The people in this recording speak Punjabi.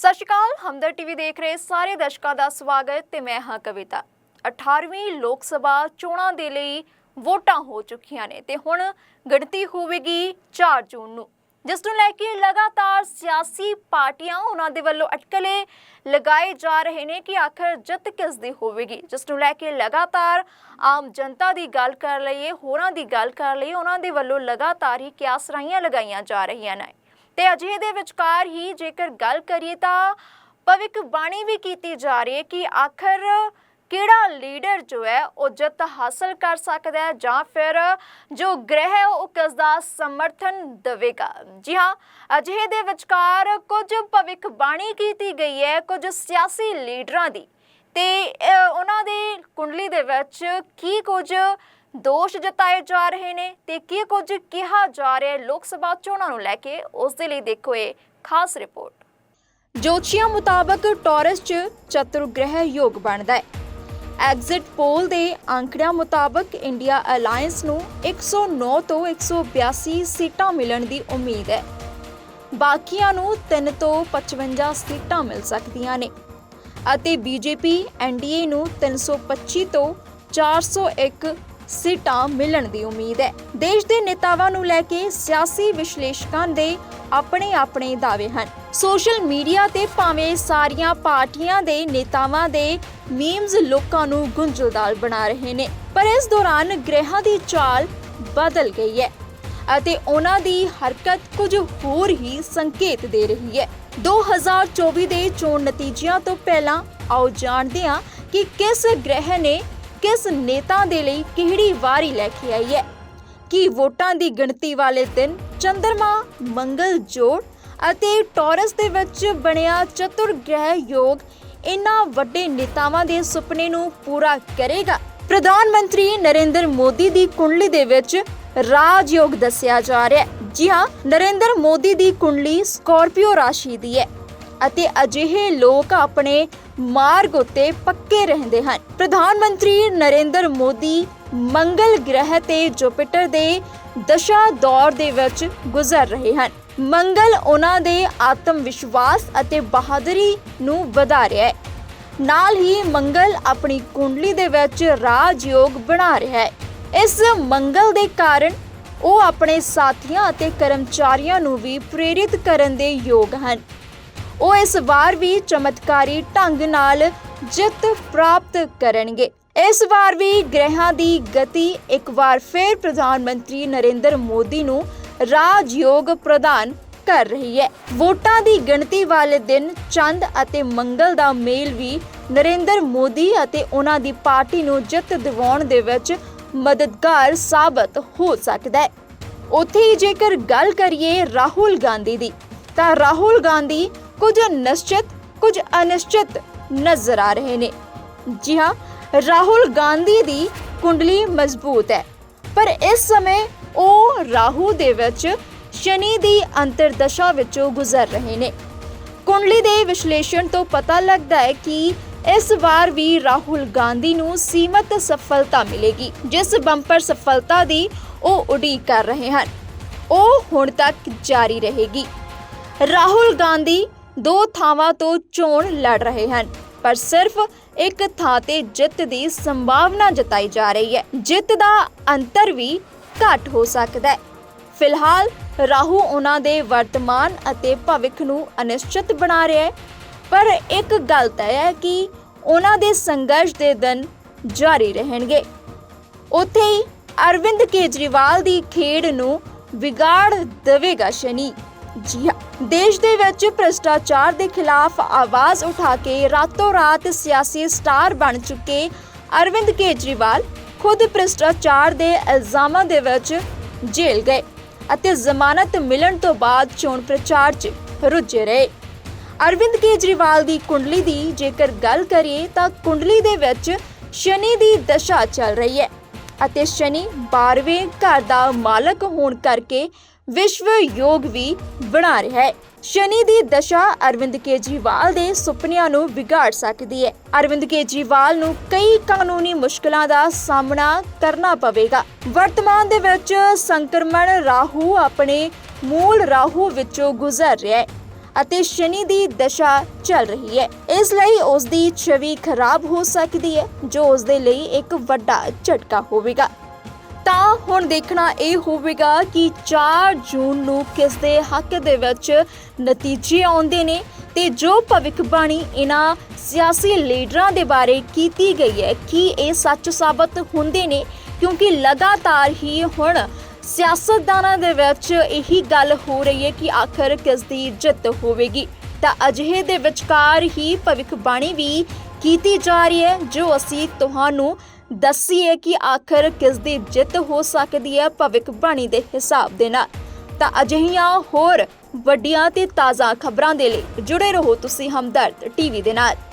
ਸਤਿ ਸ਼੍ਰੀ ਅਕਾਲ, ਹਮਦਰ ਟੀਵੀ ਦੇਖ ਰਹੇ ਸਾਰੇ ਦਰਸ਼ਕਾਂ ਦਾ ਸਵਾਗਤ ਤੇ ਮੈਂ ਹਾਂ ਕਵਿਤਾ। 18ਵੀਂ ਲੋਕ ਸਭਾ ਚੋਣਾਂ ਦੇ ਲਈ ਵੋਟਾਂ ਹੋ ਚੁੱਕੀਆਂ ਨੇ ਤੇ ਹੁਣ ਗਿਣਤੀ ਹੋਵੇਗੀ 4 ਜੂਨ ਨੂੰ। ਜਿਸ ਨੂੰ ਲੈ ਕੇ ਲਗਾਤਾਰ ਸਿਆਸੀ ਪਾਰਟੀਆਂ ਉਹਨਾਂ ਦੇ ਵੱਲੋਂ ਅਟਕਲੇ ਲਗਾਏ ਜਾ ਰਹੇ ਨੇ ਕਿ ਆਖਰ ਜਿੱਤ ਕਿਸ ਦੀ ਹੋਵੇਗੀ। ਜਿਸ ਨੂੰ ਲੈ ਕੇ ਲਗਾਤਾਰ ਆਮ ਜਨਤਾ ਦੀ ਗੱਲ ਕਰ ਲਈਏ, ਹੋਰਾਂ ਦੀ ਗੱਲ ਕਰ ਲਈਏ, ਉਹਨਾਂ ਦੇ ਵੱਲੋਂ ਲਗਾਤਾਰ ਹੀ ਕਿਆਸਰਾਈਆਂ ਲਗਾਈਆਂ ਜਾ ਰਹੀਆਂ ਨੇ। ਤੇ ਅਜਿਹੇ ਦੇ ਵਿਚਕਾਰ ਹੀ ਜੇਕਰ ਗੱਲ ਕਰੀਏ ਤਾਂ ਭਵਿੱਖ ਬਾਣੀ ਵੀ ਕੀਤੀ ਜਾ ਰਹੀ ਹੈ ਕਿ ਆਖਰ ਕਿਹੜਾ ਲੀਡਰ ਜੋ ਹੈ ਉਹ ਜਿੱਤ ਹਾਸਲ ਕਰ ਸਕਦਾ ਹੈ ਜਾਂ ਫਿਰ ਜੋ ਗ੍ਰਹਿ ਹੈ ਉਹ ਕਿਸ ਦਾ ਸਮਰਥਨ ਦੇਵੇਗਾ। ਜੀ ਹਾਂ, ਅਜਿਹੇ ਦੇ ਵਿਚਕਾਰ ਕੁਝ ਭਵਿੱਖ ਬਾਣੀ ਕੀਤੀ ਗਈ ਹੈ, ਕੁਝ ਸਿਆਸੀ ਲੀਡਰਾਂ ਦੀ। ਤੇ ਉਹਨਾਂ ਦੀ ਕੁੰਡਲੀ ਦੇ ਵਿੱਚ ਕੀ ਕੁਝ ਦੋਸ਼ ਜਤਾਏ ਜਾ ਰਹੇ ਨੇ ਤੇ ਕੀ ਕੁਝ ਕਿਹਾ ਜਾ ਰਿਹਾ ਹੈ ਲੋਕ ਸਭਾ ਚੋਣਾਂ ਨੂੰ ਲੈ ਕੇ, ਉਸ ਦੇ ਲਈ ਦੇਖੋ ਇਹ ਖਾਸ ਰਿਪੋਰਟ। ਜੋਤਸ਼ੀਆਂ ਮੁਤਾਬਕ ਟੌਰਸ 'ਚ ਚਤੁਰਗ੍ਰਹਿ ਯੋਗ ਬਣਦਾ ਹੈ। ਐਗਜ਼ਿਟ ਪੋਲ ਦੇ ਅੰਕੜਿਆਂ ਮੁਤਾਬਕ ਇੰਡੀਆ ਅਲਾਈਅੰਸ ਨੂੰ 109 ਤੋਂ 182 ਸੀਟਾਂ ਮਿਲਣ ਦੀ ਉਮੀਦ ਹੈ। ਬਾਕੀਆਂ ਨੂੰ 3 ਤੋਂ 55 ਸੀਟਾਂ ਮਿਲ ਸਕਦੀਆਂ ਨੇ ਅਤੇ ਬੀਜੇਪੀ ਐਨਡੀਏ ਨੂੰ 325 ਤੋਂ 401 ਸੀਟਾਂ ਮਿਲਣ ਦੀ ਉਮੀਦ ਹੈ। ਦੇਸ਼ ਦੇ ਨੇਤਾਵਾਂ ਨੂੰ ਲੈ ਕੇ ਸਿਆਸੀ ਵਿਸ਼ਲੇਸ਼ਕਾਂ ਦੇ ਆਪਣੇ ਆਪਣੇ ਦਾਅਵੇ ਹਨ। ਸੋਸ਼ਲ ਮੀਡੀਆ ਤੇ ਭਾਵੇਂ ਸਾਰੀਆਂ ਪਾਰਟੀਆਂ ਦੇ ਨੇਤਾਵਾਂ ਦੇ ਮੀਮਸ ਲੋਕਾਂ ਨੂੰ ਗੁੰਝਲਦਾਰ ਬਣਾ ਰਹੇ ਨੇ, ਪਰ ਇਸ ਦੌਰਾਨ ਗ੍ਰਹਿਾਂ ਦੀ ਚਾਲ ਬਦਲ ਗਈ ਹੈ ਅਤੇ ਉਹਨਾਂ ਦੀ ਹਰਕਤ ਕੁਝ ਹੋਰ ਹੀ ਸੰਕੇਤ ਦੇ ਰਹੀ ਹੈ। 2024 ਦੇ ਚੋਣ ਨਤੀਜਿਆਂ ਤੋਂ ਪਹਿਲਾਂ ਆਓ ਜਾਣਦੇ ਹਾਂ ਕਿ ਕਿਸ ਗ੍ਰਹਿ ਨੇ ਕਿਸ ਨੇਤਾ ਦੇ ਲਈ ਕਿਹੜੀ ਵਾਰੀ ਲੈ ਕੇ ਆਈ ਹੈ? ਕਿ ਵੋਟਾਂ ਦੀ ਗਿਣਤੀ ਵਾਲੇ ਦਿਨ ਚੰ드ਰਮਾ ਮੰਗਲ ਜੋੜ ਅਤੇ ਟੌਰਸ ਦੇ ਵਿੱਚ ਬਣਿਆ ਚਤੁਰ ਗ੍ਰਹਿ ਯੋਗ ਇਨ੍ਹਾਂ ਵੱਡੇ ਨੇਤਾਵਾਂ ਦੇ ਸੁਪਨੇ ਨੂੰ ਪੂਰਾ ਕਰੇਗਾ? ਪ੍ਰਧਾਨ ਮੰਤਰੀ ਨਰਿੰਦਰ ਮੋਦੀ ਦੀ ਕੁੰਡਲੀ ਦੇ ਵਿੱਚ ਰਾਜ ਯੋਗ ਦੱਸਿਆ ਜਾ ਰਿਹਾ ਹੈ। ਜੀ ਹਾਂ, ਨਰਿੰਦਰ ਮੋਦੀ ਦੀ ਕੁੰਡਲੀ ਸਕਾਰਪੀਓ ਰਾਸ਼ੀ ਦੀ ਹੈ ਅਤੇ ਅਜਿਹੇ ਲੋਕ ਆਪਣੇ ਮਾਰਗ ਉੱਤੇ ਪੱਕੇ ਰਹਿੰਦੇ ਹਨ। ਪ੍ਰਧਾਨ ਮੰਤਰੀ ਨਰਿੰਦਰ ਮੋਦੀ ਮੰਗਲ ਗ੍ਰਹਿ ਤੇ ਜੁਪੀਟਰ ਦੇ ਦਸ਼ਾ ਦੌਰ ਦੇ ਵਿੱਚ ਗੁਜ਼ਰ ਰਹੇ ਹਨ। ਮੰਗਲ ਉਹਨਾਂ ਦੇ ਆਤਮ ਵਿਸ਼ਵਾਸ ਅਤੇ ਬਹਾਦਰੀ ਨੂੰ ਵਧਾ ਰਿਹਾ ਹੈ। ਨਾਲ ਹੀ ਮੰਗਲ ਆਪਣੀ ਕੁੰਡਲੀ ਦੇ ਵਿੱਚ ਰਾਜ ਯੋਗ ਬਣਾ ਰਿਹਾ ਹੈ। ਇਸ ਮੰਗਲ ਦੇ ਕਾਰਨ ਉਹ ਆਪਣੇ ਸਾਥੀਆਂ ਅਤੇ ਕਰਮਚਾਰੀਆਂ ਨੂੰ ਵੀ ਪ੍ਰੇਰਿਤ ਕਰਨ ਦੇ ਯੋਗ ਹਨ। ਉਹ ਇਸ ਵਾਰ ਵੀ ਚਮਤਕਾਰੀ ਢੰਗ ਨਾਲ ਜਿੱਤ ਪ੍ਰਾਪਤ ਕਰਨਗੇ। ਇਸ ਵਾਰ ਵੀ ਗ੍ਰਹਿਾਂ ਦੀ ਗਤੀ ਇੱਕ ਵਾਰ ਫਿਰ ਪ੍ਰਧਾਨ ਮੰਤਰੀ ਨਰਿੰਦਰ ਮੋਦੀ ਨੂੰ ਰਾਜਯੋਗ ਪ੍ਰਦਾਨ ਕਰ ਰਹੀ ਹੈ। ਵੋਟਾਂ ਦੀ ਗਿਣਤੀ ਵਾਲੇ ਦਿਨ ਚੰਦ ਅਤੇ ਮੰਗਲ ਦਾ ਮੇਲ ਵੀ ਨਰਿੰਦਰ ਮੋਦੀ ਅਤੇ ਉਹਨਾਂ ਦੀ ਪਾਰਟੀ ਨੂੰ ਜਿੱਤ ਦਿਵਾਉਣ ਦੇ ਵਿੱਚ ਮਦਦਗਾਰ ਸਾਬਤ ਹੋ ਸਕਦਾ ਹੈ। ਉੱਥੇ ਹੀ ਜੇਕਰ ਗੱਲ ਕਰੀਏ ਰਾਹੁਲ ਗਾਂਧੀ ਦੀ, ਤਾਂ ਰਾਹੁਲ ਗਾਂਧੀ ਕੁਝ ਨਿਸ਼ਚਿਤ ਕੁਝ ਅਨਿਸ਼ਚਿਤ ਨਜ਼ਰ ਆ ਰਹੇ ਨੇ। ਜੀ ਹਾਂ, ਰਾਹੁਲ ਗਾਂਧੀ ਦੀ ਕੁੰਡਲੀ ਮਜ਼ਬੂਤ ਹੈ। ਪਰ ਇਸ ਸਮੇਂ ਉਹ ਰਾਹੂ ਦੇ ਵਿੱਚ ਸ਼ਨੀ ਦੀ ਅੰਤਰਦਸ਼ਾ ਵਿੱਚੋਂ ਗੁਜ਼ਰ ਰਹੇ ਨੇ। ਕੁੰਡਲੀ ਦੇ ਵਿਸ਼ਲੇਸ਼ਣ ਤੋਂ ਪਤਾ ਲੱਗਦਾ ਹੈ ਕਿ ਇਸ ਵਾਰ ਵੀ ਰਾਹੁਲ ਗਾਂਧੀ ਨੂੰ ਸੀਮਤ ਸਫਲਤਾ ਮਿਲੇਗੀ, ਜਿਸ ਬੰਪਰ ਸਫਲਤਾ ਦੀ ਉਹ ਉਡੀਕ ਕਰ ਰਹੇ ਹਨ। ਉਹ ਹੁਣ ਤੱਕ ਜਾਰੀ ਰਹੇਗੀ। ਰਾਹੁਲ ਗਾਂਧੀ ਦੋ ਥਾਵਾਂ ਤੋਂ ਚੋਣ ਲੜ ਰਹੇ ਹਨ। ਪਰ ਸਿਰਫ ਇੱਕ ਥਾਂ ਤੇ ਜਿੱਤ ਦੀ ਸੰਭਾਵਨਾ ਜਤਾਈ ਜਾ ਰਹੀ ਹੈ। ਜਿੱਤ ਦਾ ਅੰਤਰ ਵੀ ਘੱਟ ਹੋ ਸਕਦਾ ਹੈ। ਫਿਲਹਾਲ ਰਾਹੂ ਉਹਨਾਂ ਦੇ ਵਰਤਮਾਨ ਅਤੇ ਭਵਿੱਖ ਨੂੰ ਅਨਿਸ਼ਚਿਤ ਬਣਾ ਰਿਹਾ ਹੈ। ਪਰ ਇੱਕ ਗੱਲ ਤੈਅ ਹੈ ਕਿ ਉਹਨਾਂ ਦੇ ਸੰਘਰਸ਼ ਦੇ ਦਿਨ ਜਾਰੀ ਰਹਿਣਗੇ। ਉੱਥੇ ਹੀ ਅਰਵਿੰਦ ਕੇਜਰੀਵਾਲ ਦੀ ਖੇਡ ਨੂੰ ਵਿਗਾੜ ਦੇਵੇਗਾ ਸ਼ਨੀ। ਜੀ ਹਾਂ ਦੇਸ਼ ਦੇ ਵਿੱਚ ਭ੍ਰਿਸ਼ਟਾਚਾਰ ਦੇ ਖਿਲਾਫ ਆਵਾਜ਼ ਉਠਾ ਕੇ ਰਾਤੋਂ ਰਾਤ ਸਿਆਸੀ ਸਟਾਰ ਬਣ ਚੁੱਕੇ ਅਰਵਿੰਦ ਕੇਜਰੀਵਾਲ ਖੁਦ ਭ੍ਰਿਸ਼ਟਾਚਾਰ ਦੇ ਇਲਜ਼ਾਮਾਂ ਦੇ ਵਿੱਚ ਜੇਲ੍ਹ ਗਏ ਅਤੇ ਜ਼ਮਾਨਤ ਮਿਲਣ ਤੋਂ ਬਾਅਦ ਚੋਣ ਪ੍ਰਚਾਰ 'ਚ ਰੁੱਝੇ ਰਹੇ। ਅਰਵਿੰਦ ਕੇਜਰੀਵਾਲ ਦੀ ਕੁੰਡਲੀ ਦੀ ਜੇਕਰ ਗੱਲ ਕਰੀਏ ਤਾਂ ਕੁੰਡਲੀ ਦੇ ਵਿੱਚ ਸ਼ਨੀ ਦੀ ਦਸ਼ਾ ਚੱਲ ਰਹੀ ਹੈ ਅਤੇ ਸ਼ਨੀ 12ਵੇਂ ਘਰ ਦਾ ਮਾਲਕ ਹੋਣ ਕਰਕੇ ਵਿਸ਼ਵ ਯੋਗ ਵੀ ਬਣਾ ਰਿਹਾ ਹੈ। ਸ਼ਨੀ ਦੀ ਦਸ਼ਾ ਅਰਵਿੰਦ ਕੇਜਰੀਵਾਲ ਦੇ ਸੁਪਨਿਆਂ ਨੂੰ ਵਿਗਾੜ ਸਕਦੀ ਹੈ। ਅਰਵਿੰਦ ਕੇਜਰੀਵਾਲ ਨੂੰ ਕਈ ਕਾਨੂੰਨੀ ਮੁਸ਼ਕਲਾਂ ਦਾ ਸਾਹਮਣਾ ਕਰਨਾ ਪਵੇਗਾ। ਵਰਤਮਾਨ ਦੇ ਵਿੱਚ ਸੰਕਰਮਣ ਰਾਹੂ ਆਪਣੇ ਮੂਲ ਰਾਹੂ ਵਿੱਚੋਂ ਗੁਜ਼ਰ ਰਿਹਾ ਹੈ ਅਤੇ ਸ਼ਨੀ ਦੀ ਦਸ਼ਾ ਚੱਲ ਰਹੀ ਹੈ। ਇਸ ਲਈ ਉਸ ਦੀ ਛਵੀ ਖਰਾਬ ਹੋ ਸਕਦੀ ਹੈ, ਜੋ ਉਸ ਦੇ ਲਈ ਇੱਕ ਵੱਡਾ ਝਟਕਾ ਹੋਵੇਗਾ। ਹੁਣ ਦੇਖਣਾ ਇਹ ਹੋਵੇਗਾ ਕਿ 4 ਜੂਨ ਨੂੰ ਕਿਸ ਦੇ ਹੱਕ ਦੇ ਵਿੱਚ ਨਤੀਜੇ ਆਉਂਦੇ ਨੇ ਤੇ ਜੋ ਭਵਿੱਖਬਾਣੀ ਇਹਨਾਂ ਸਿਆਸੀ ਲੀਡਰਾਂ ਦੇ ਬਾਰੇ ਕੀਤੀ ਗਈ ਹੈ, ਕਿ ਇਹ ਸੱਚ ਸਾਬਤ ਹੁੰਦੇ ਨੇ? ਕਿਉਂਕਿ ਲਗਾਤਾਰ ਹੀ ਹੁਣ ਸਿਆਸਤਦਾਨਾਂ ਦੇ ਵਿੱਚ ਇਹੀ ਗੱਲ ਹੋ ਰਹੀ ਹੈ ਕਿ ਆਖਰ ਕਿਸ ਦੀ ਜਿੱਤ ਹੋਵੇਗੀ। ਤਾਂ ਅਜਿਹੇ ਦੇ ਵਿਚਕਾਰ ਹੀ ਭਵਿੱਖਬਾਣੀ ਵੀ ਕੀਤੀ ਜਾ ਰਹੀ ਹੈ, ਜੋ ਅਸੀਂ ਤੁਹਾਨੂੰ ਦੱਸੀਏ ਕਿ ਆਖਰ ਕਿਸ ਦੀ ਜਿੱਤ ਹੋ ਸਕਦੀ ਹੈ ਭਵਿੱਖਬਾਣੀ ਦੇ ਹਿਸਾਬ ਦੇ ਨਾਲ। ਤਾਂ ਅਜਿਹੀਆਂ ਹੋਰ ਵੱਡੀਆਂ ਤੇ ਤਾਜ਼ਾ ਖਬਰਾਂ ਦੇ ਲਈ ਜੁੜੇ ਰਹੋ ਤੁਸੀਂ ਹਮਦਰਦ ਟੀਵੀ ਦੇ ਨਾਲ।